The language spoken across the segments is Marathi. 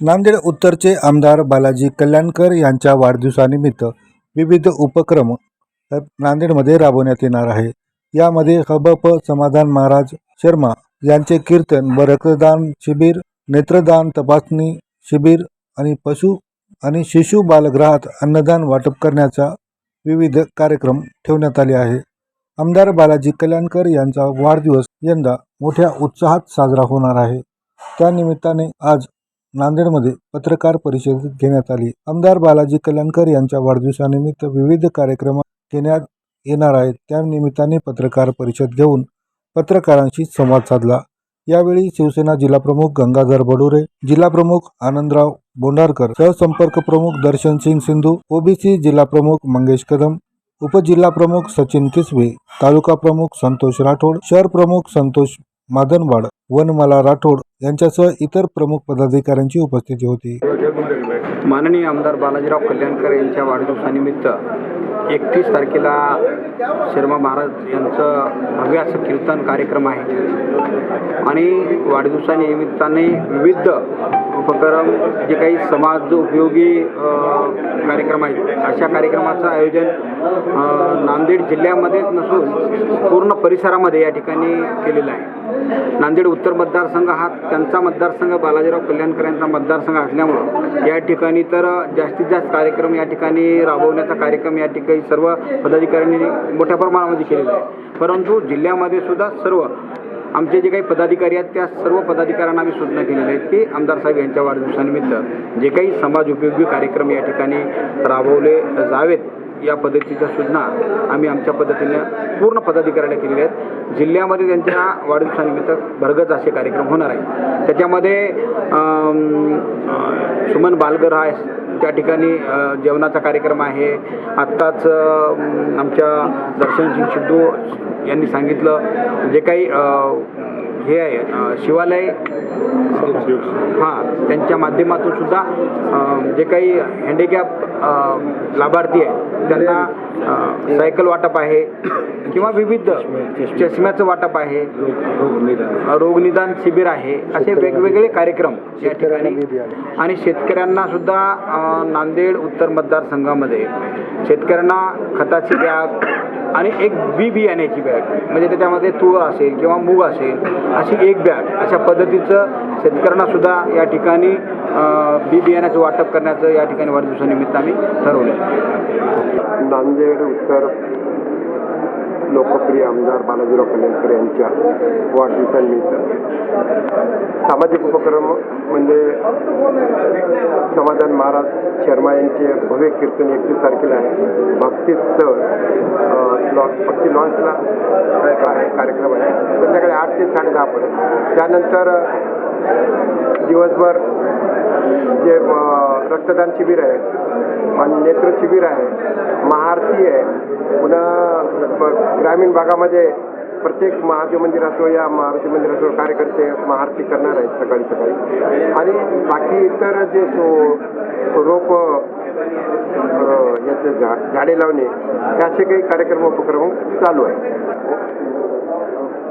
नांदेड उत्तरचे आमदार बालाजी कल्याणकर यांच्या वाढदिवसानिमित्त विविध उपक्रम नांदेडमध्ये राबवण्यात येणार आहे. यामध्ये हबप समाधान महाराज शर्मा यांचे कीर्तन व रक्तदान शिबिर नेत्रदान तपासणी शिबिर आणि पशु आणि शिशु बालगृहात अन्नदान वाटप करण्याचा विविध कार्यक्रम ठेवण्यात आले आहे. आमदार बालाजी कल्याणकर यांचा वाढदिवस यंदा मोठ्या उत्साहात साजरा होणार आहे. त्यानिमित्ताने आज नांदेडमध्ये पत्रकार परिषद घेण्यात आली. आमदार बालाजी कल्याणकर यांच्या वाढदिवसानिमित्त विविध कार्यक्रम घेण्यात येणार आहेत. त्या निमित्ताने पत्रकार परिषद घेऊन पत्रकारांशी संवाद साधला. यावेळी शिवसेना जिल्हाप्रमुख गंगाधर बडोरे जिल्हाप्रमुख आनंदराव बोंडारकर सहसंपर्क प्रमुख दर्शन सिंग सिंधू ओबीसी जिल्हाप्रमुख मंगेश कदम उपजिल्हाप्रमुख सचिन किसवे तालुका प्रमुख संतोष राठोड शहर प्रमुख संतोष मादनवाड वनमाला राठोड यांच्यासह इतर प्रमुख पदाधिकाऱ्यांची उपस्थिती होती. माननीय आमदार बालाजीराव कल्याणकर यांच्या वाढदिवसानिमित्त एकतीस तारखेला शर्मा महाराज यांचं भव्य असं कीर्तन कार्यक्रम आहे. आणि वाढदिवसानिमित्ताने विविध उपक्रम जे काही समाज उपयोगी कार्यक्रम आहेत अशा कार्यक्रमाचं आयोजन नांदेड जिल्ह्यामध्येच नसून पूर्ण परिसरामध्ये या ठिकाणी केलेलं आहे. नांदेड उत्तर मतदारसंघ हा त्यांचा मतदारसंघ बालाजीराव कल्याणकर यांचा मतदारसंघ असल्यामुळं या ठिकाणी तर जास्तीत जास्त कार्यक्रम या ठिकाणी राबवण्याचा कार्यक्रम या ठिकाणी सर्व पदाधिकाऱ्यांनी मोठ्या प्रमाणामध्ये केलेली आहे. परंतु जिल्ह्यामध्ये सुद्धा सर्व आमचे जे काही पदाधिकारी आहेत त्या सर्व पदाधिकाऱ्यांना आम्ही सूचना केलेल्या आहेत की आमदार साहेब यांच्या वाढदिवसानिमित्त जे काही समाज उपयोगी कार्यक्रम या ठिकाणी राबवले जावेत या पद्धतीच्या सूचना आम्ही आमच्या पद्धतीने पूर्ण पदाधिकाऱ्याला केलेल्या आहेत. जिल्ह्यामध्ये त्यांच्या वाढदिवसानिमित्त भरगत असे कार्यक्रम होणार आहे त्याच्यामध्ये सुमन बालगर हा त्या ठिकाणी जेवणाचा कार्यक्रम आहे. आत्ताच आमच्या दर्शन सिंग सिद्धू यांनी सांगितलं जे काही हे आहे शिवालय हां त्यांच्या माध्यमातून सुद्धा जे काही हँडिकॅप लाभार्थी आहेत त्यांना सायकल वाटप आहे किंवा विविध चष्म्याचं वाटप आहे. रोगनिदान शिबिर आहे. असे वेगवेगळे कार्यक्रम या ठिकाणी. आणि शेतकऱ्यांना सुद्धा नांदेड उत्तर मतदारसंघामध्ये शेतकऱ्यांना खताची बॅग आणि एक बी बियाण्याची बॅग म्हणजे त्याच्यामध्ये तूर असेल किंवा मूग असेल अशी एक बॅग अशा पद्धतीचं शेतकऱ्यांना सुद्धा या ठिकाणी बी बियाण्याचं वाटप करण्याचं या ठिकाणी वाढदिवसानिमित्त आम्ही ठरवलं नांदेड उत्तर लोकप्रिय आमदार बालाजीराव कल्याणकर यांच्या वाढदिवसानिमित्त. सामाजिक उपक्रम म्हणजे समाधान महाराज शर्मा यांचे भव्य कीर्तन एकतीस तारखेला आहे. भक्तीस्थळ स्थळ लॉ भक्ती लॉन्सला आहे कार्यक्रम आहे. संध्याकाळी आठ ते साडेदहापर्यंत त्यानंतर दिवसभर रक्तदान शिबिर आहे आणि नेत्र शिबिर आहे. महाआरती आहे. पुन्हा ग्रामीण भागामध्ये प्रत्येक महादेव मंदिर असो या मारुती मंदिर असो कार्यकर्ते महाआरती करणार आहेत सकाळी सकाळी. आणि बाकी इतर जे सो रोप याचे झा झाडे लावणे हे असे काही कार्यक्रम उपक्रम चालू आहे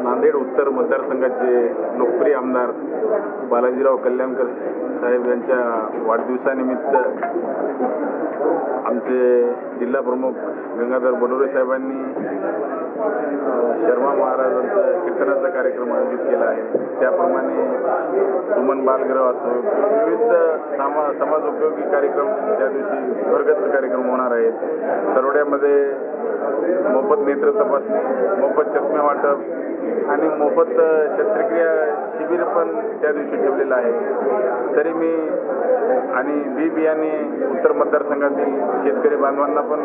नांदेड उत्तर मतदारसंघाचे लोकप्रिय आमदार बालाजीराव कल्याणकर साहेब यांच्या वाढदिवसानिमित्त आमचे जिल्हा प्रमुख गंगाधर बडोरे साहेबांनी शर्मा महाराजांचं कीर्तनाचा कार्यक्रम आयोजित केला आहे. त्याप्रमाणे सुमन बालगृह असो विविध सामा समाजोपयोगी कार्यक्रम त्या दिवशी भरगत कार्यक्रम होणार आहेत तरोड्यामध्ये मोफत नेत्र तपासणी मोफत चष्मे वाटप आणि मोफत शस्त्रक्रिया पण त्या दिवशी ठेवलेलं आहे. तरी मी आणि बी बियाणे उत्तर मतदारसंघातील शेतकरी बांधवांना पण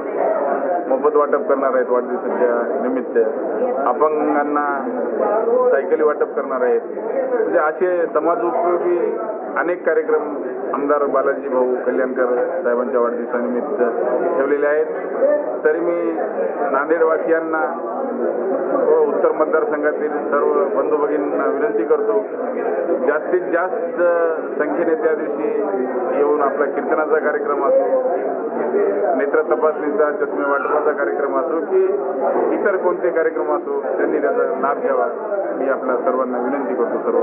मोफत वाटप करणार आहेत वाढदिवसाच्या निमित्त. अपंगांना सायकली वाटप करणार आहेत. म्हणजे असे समाज उपयोगी अनेक कार्यक्रम आमदार बालाजी भाऊ कल्याणकर साहेबांच्या वाढदिवसानिमित्त ठेवलेले आहेत. तरी मी नांदेडवासियांना व उत्तर मतदारसंघातील सर्व बंधू भगिनींना विनंती करतो जास्तीत जास्त संख्येने त्या दिवशी येऊन आपला कीर्तनाचा कार्यक्रम असो नेत्र तपासणीचा चष्मे वाटपाचा कार्यक्रम असो की इतर कोणते कार्यक्रम असो त्यांनी त्याचा लाभ घ्यावा. मी आपल्या सर्वांना विनंती करतो सर्व